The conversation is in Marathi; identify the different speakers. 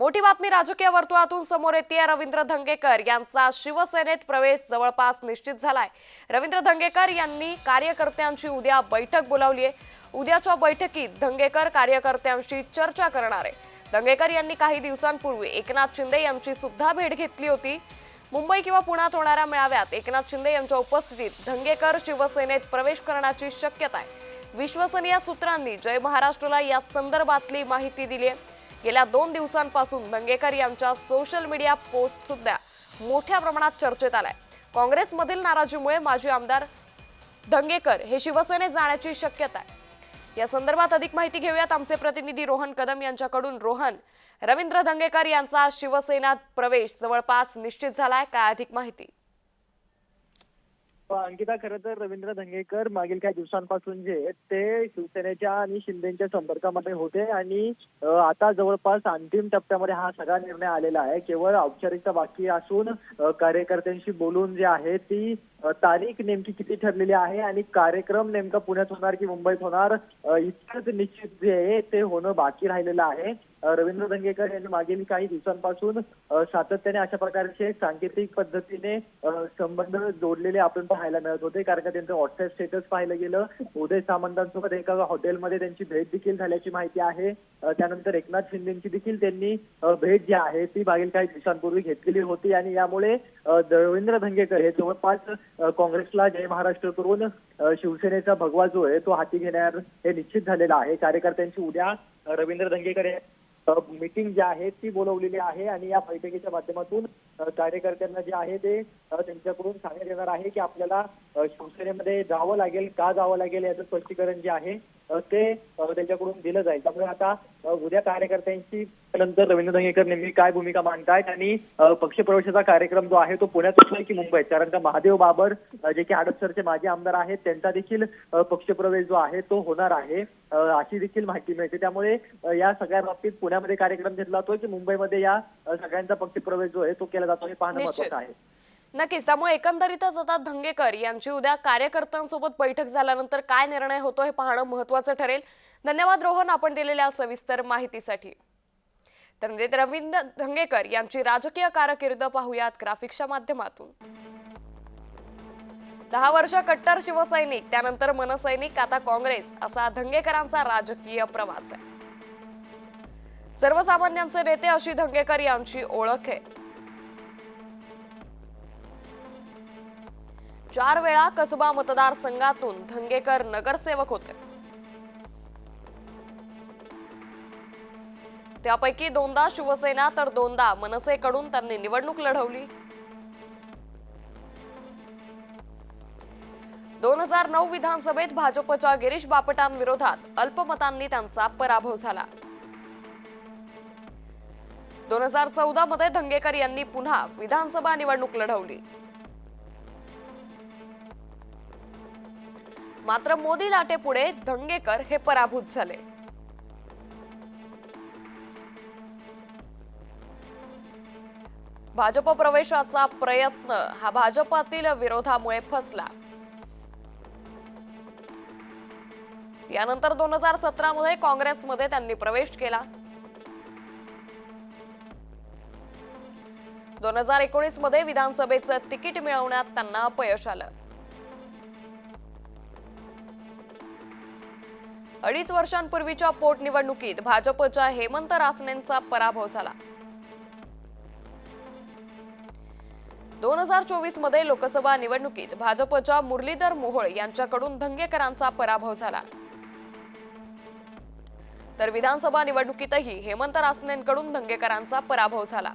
Speaker 1: मोठी बातमी राजकीय वर्तुळातून समोर येते. रवींद्र धंगेकर यांचा शिवसेनेत प्रवेश जवळपास निश्चित झालाय. रवींद्र धंगेकर यांनी कार्यकर्त्यांची उद्या बैठक बोलावली आहे. उद्याच्या बैठकीत धंगेकर कार्यकर्त्यांशी चर्चा करणार आहे. धंगेकर यांनी काही दिवसांपूर्वी एकनाथ शिंदे यांची सुद्धा भेट घेतली होती. मुंबई किंवा पुण्यात होणाऱ्या मेळाव्यात एकनाथ शिंदे यांच्या उपस्थितीत धंगेकर शिवसेनेत प्रवेश करण्याची शक्यता आहे. विश्वसनीय सूत्रांनी जय महाराष्ट्रला या संदर्भातली माहिती दिली आहे. गेल्या दोन दिवसांपासून दंगेकर यांच्या सोशल मीडिया पोस्ट सुद्धा मोठ्या प्रमाणात चर्चेत आलाय. काँग्रेसमधील नाराजीमुळे माजी आमदार दंगेकर हे शिवसेनेत जाण्याची शक्यता आहे. या संदर्भात अधिक माहिती घेऊयात आमचे प्रतिनिधी रोहन कदम यांच्याकडून. रोहन रवींद्र दंगेकर यांचा शिवसेनात प्रवेश जवळपास निश्चित झालाय. काय अधिक माहिती?
Speaker 2: अंकिता खरं तर रवींद्र धंगेकर मागील काही दिवसांपासून जे ते शिवसेनेच्या आणि शिंदेच्या संपर्कामध्ये होते आणि आता जवळपास अंतिम टप्प्यामध्ये हा सगळा निर्णय आलेला आहे. केवळ औपचारिकता बाकी असून कार्यकर्त्यांशी बोलून जे आहे ती तारीख नेमकी किती ठरलेली आहे आणि कार्यक्रम नेमका पुण्यात होणार की मुंबईत होणार? इतकंच निश्चित जे आहे ते होणं बाकी राहिलेलं आहे. रवींद्र दंगेकर यांनी मागील काही दिवसांपासून सातत्याने अशा प्रकारचे सांकेतिक पद्धतीने संबंध जोडलेले आपण पाहायला मिळत होते. कारण का त्यांचं व्हॉट्सअप स्टेटस पाहिलं गेलं. उदय सामंतांसोबत एका हॉटेलमध्ये त्यांची भेट देखील झाल्याची माहिती आहे. त्यानंतर एकनाथ शिंदेची देखील त्यांनी भेट जी आहे ती मागील काही दिवसांपूर्वी घेतलेली होती. आणि यामुळे रवींद्र धंगेकर हे जवळपास काँग्रेसला जय महाराष्ट्र करून शिवसेनेचा भगवा जो आहे तो हाती घेणार हे निश्चित झालेला आहे. कार्यकर्त्यांची उद्या रवींद्र धंगेकर मीटिंग जी आहे ती बोलवलेली आहे आणि या बैठकीच्या माध्यमातून कार्यकर्त्यांना जे आहे ते त्यांच्याकडून सांगण्यात येणार आहे की आपल्याला शिवसेनेमध्ये जावं लागेल का जावं लागेल याचं स्पष्टीकरण जे आहे ते त्यांच्याकडून दिलं जाईल. त्यामुळे आता उद्या कार्यकर्त्यांची नंतर रवींद्र धंगेकर नेमकी काय भूमिका मांडतायत आणि पक्षप्रवेशाचा कार्यक्रम जो आहे तो पुण्यात होतोय की मुंबईत? कारण का महादेव बाबर जे की हडपसरचे माजी आमदार आहेत त्यांचा देखील पक्षप्रवेश जो आहे तो होणार आहे. अशी देखील माहिती मिळते. त्यामुळे या सगळ्या बाबतीत पुण्यामध्ये कार्यक्रम घेतला जातोय की मुंबईमध्ये या सगळ्यांचा पक्षप्रवेश जो आहे तो केला जातो हे पाहणं. महत्वाचं आहे.
Speaker 1: नक्कीच. त्यामुळे एकंदरीतच आता धंगेकर यांची उद्या कार्यकर्त्यांसोबत बैठक झाल्यानंतर काय निर्णय होतो हे पाहणं महत्वाचं ठरेल. धन्यवाद रोहन आपण दिलेल्या सविस्तर माहितीसाठी. तर म्हणजे रवींद्र धंगेकर यांची राजकीय कारकीर्द पाहूयात ग्राफिक्सच्या माध्यमातून. दहा वर्ष कट्टर शिवसैनिक त्यानंतर मनसैनिक आता काँग्रेस असा धंगेकरांचा राजकीय प्रवास आहे. सर्वसामान्यांचे नेते अशी धंगेकर यांची ओळख आहे. चार वेळा कसबा मतदारसंघातून धंगेकर नगरसेवक होते. त्यापैकी दोनदा शिवसेना तर दोनदा मनसेकडून त्यांनी निवडणूक लढवली. दोन हजार नऊ विधानसभेत भाजपच्या गिरीश बापटांविरोधात अल्पमतांनी त्यांचा पराभव झाला. दोन हजार चौदा मध्ये धंगेकर यांनी पुन्हा विधानसभा निवडणूक लढवली. मात्र मोदी लाटेपुढे धंगेकर हे पराभूत झाले. भाजप प्रवेशाचा प्रयत्न हा भाजपातील विरोधामुळे फसला. यानंतर दोन हजार सतरामध्ये काँग्रेसमध्ये त्यांनी प्रवेश केला. दोन हजार एकोणीसमध्ये विधानसभेचं तिकीट मिळवण्यात त्यांना अपयश आलं. अडीच वर्षांपूर्वीच्या पोटनिवडणुकीत भाजपच्या हेमंत रासनेंचा पराभव झाला. दोन हजार चोवीसमध्ये लोकसभा निवडणुकीत भाजपच्या मुरलीधर मोहोळ यांच्याकडून धंगेकरांचा पराभव झाला. तर विधानसभा निवडणुकीतही हेमंत रासनेंकडून धंगेकरांचा पराभव झाला.